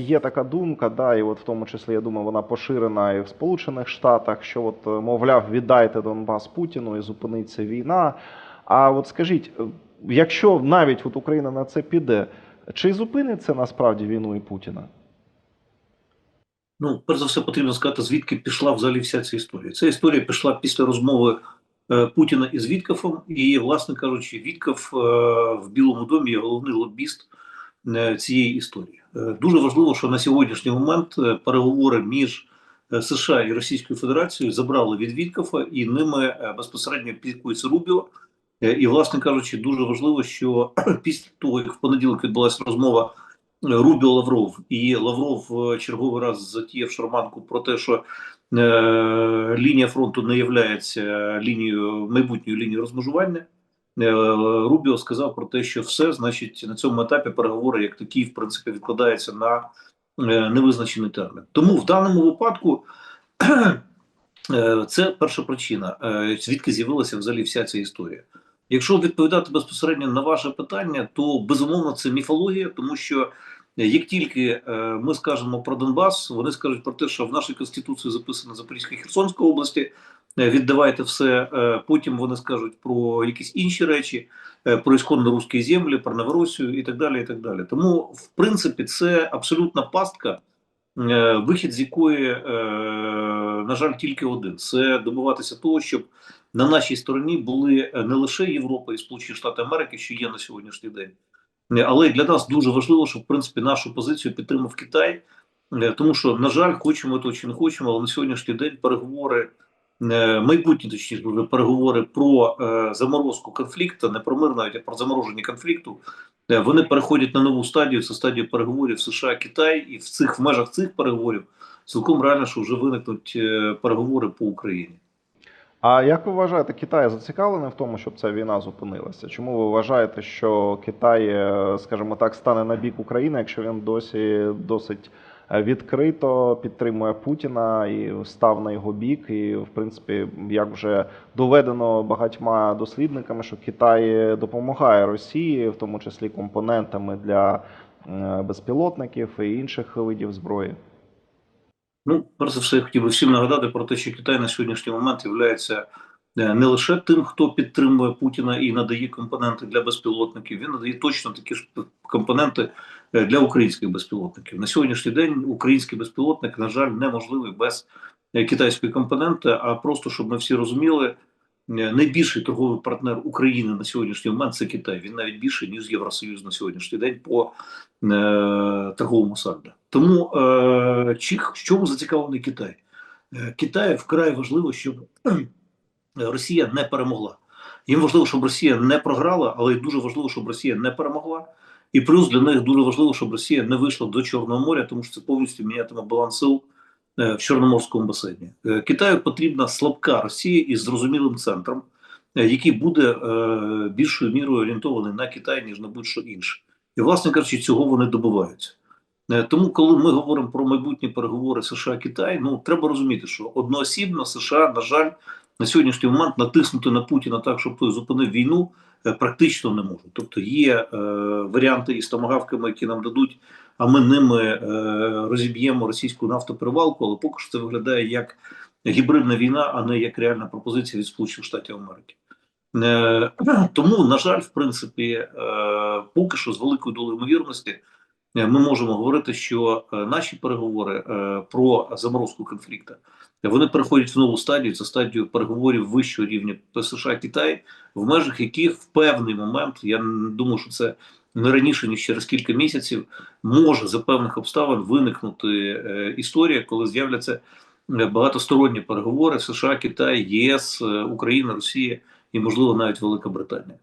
є така думка, да, і от в тому числі я думаю, вона поширена і в Сполучених Штатах, що от, е, мовляв, віддайте Донбас Путіну і зупиниться війна. А от скажіть, е, якщо навіть от Україна на це піде, чи зупинить це насправді війну і Путіна? Ну, перш за все, потрібно сказати, звідки пішла взагалі вся ця історія. Ця історія пішла після розмови е, Путіна із Віткафом, і, власне кажучи, Віткаф в Білому домі є головний лобіст цієї історії. Е, дуже важливо, що на сьогоднішній момент е, переговори між е, США і Російською Федерацією забрали від Віткафа, і ними безпосередньо пікується Рубіо. І, власне кажучи, дуже важливо, що після того, як в понеділок відбулася розмова Рубіо Лавров і Лавров черговий раз затіяв шарманку про те, що е, лінія фронту не є лінією майбутньою лінією розмежування. Е, Рубіо сказав про те, що все, значить, на цьому етапі переговори як такі, в принципі, відкладаються на е, невизначений термін. Тому в даному випадку е, це перша причина, звідки з'явилася взагалі вся ця історія. Якщо відповідати безпосередньо на ваше питання, то безумовно це міфологія, тому що як тільки ми скажемо про Донбас, вони скажуть про те, що в нашій конституції записано Запорізька Херсонська області. Е, Віддавайте все. е, Потім вони скажуть про якісь інші речі, е, про ісконно русські землі, про Новоросію і так далі. І так далі. Тому, в принципі, це абсолютна пастка, вихід з якої, на жаль, тільки один: це добиватися того, щоб на нашій стороні були не лише Європа і Сполучені Штати Америки, що є на сьогоднішній день, але для нас дуже важливо, щоб в принципі нашу позицію підтримав Китай, тому що, на жаль, хочемо то чи не хочемо, але на сьогоднішній день переговори. Е, Майбутні точніше переговори про е, заморозку конфлікту, не про мир навіть а про замороження конфлікту. е, Вони переходять на нову стадію. Це стадія переговорів США Китай, і в цих в межах цих переговорів цілком реально, що вже виникнуть переговори по Україні. А як ви вважаєте, Китай зацікавлений в тому, щоб ця війна зупинилася? Чому ви вважаєте, що Китай, скажімо так, стане на бік України, якщо він досі досить відкрито підтримує Путіна і став на його бік? І, в принципі, як вже доведено багатьма дослідниками, що Китай допомагає Росії, в тому числі компонентами для е, безпілотників і інших видів зброї? Ну, перш за все, я хотів би всім нагадати про те, що Китай на сьогоднішній момент є не лише тим, хто підтримує Путіна і надає компоненти для безпілотників, він надає точно такі ж компоненти е, для українських безпілотників. На сьогоднішній день український безпілотник, на жаль, неможливий без е, китайської компоненти. А просто щоб ми всі розуміли, е, найбільший торговий партнер України на сьогоднішній момент це Китай. Він навіть більший ніж Євросоюз на сьогоднішній день по е, торговому сальдо. Тому е, чи в чому зацікавлений Китай? Е, Китаю вкрай важливо, щоб Росія не перемогла. Їм важливо, щоб Росія не програла, але й дуже важливо, щоб Росія не перемогла. І плюс для них дуже важливо, щоб Росія не вийшла до Чорного моря, тому що це повністю мінятиме баланс сил е, в Чорноморському басейні. Е, Китаю потрібна слабка Росія із зрозумілим центром, е, який буде більшою мірою орієнтований на Китай, ніж на будь-що інше. І, власне кажучи, цього вони добиваються. Е, Тому, коли ми говоримо про майбутні переговори США-Китай, ну треба розуміти, що одноосібно США, на жаль, на сьогоднішній момент натиснути на Путіна так, щоб той зупинив війну, е, практично не можуть. Тобто є е, варіанти із томагавками, які нам дадуть, а ми ними е, розіб'ємо російську нафтоперевалку, але поки що це виглядає як гібридна війна, а не як реальна пропозиція від Сполучених Штатів Америки. Е, тому, на жаль, в принципі, е, поки що з великою долею ймовірності ми можемо говорити, що е, наші переговори е, про заморозку конфлікту вони переходять в нову стадію. Це стадію переговорів вищого рівня США Китай, в межах яких в певний момент я думаю, що це не раніше ніж через кілька місяців може за певних обставин виникнути е, історія, коли з'являться е, багатосторонні переговори США, Китай, ЄС, е, Україна, Росія і можливо навіть Велика Британія.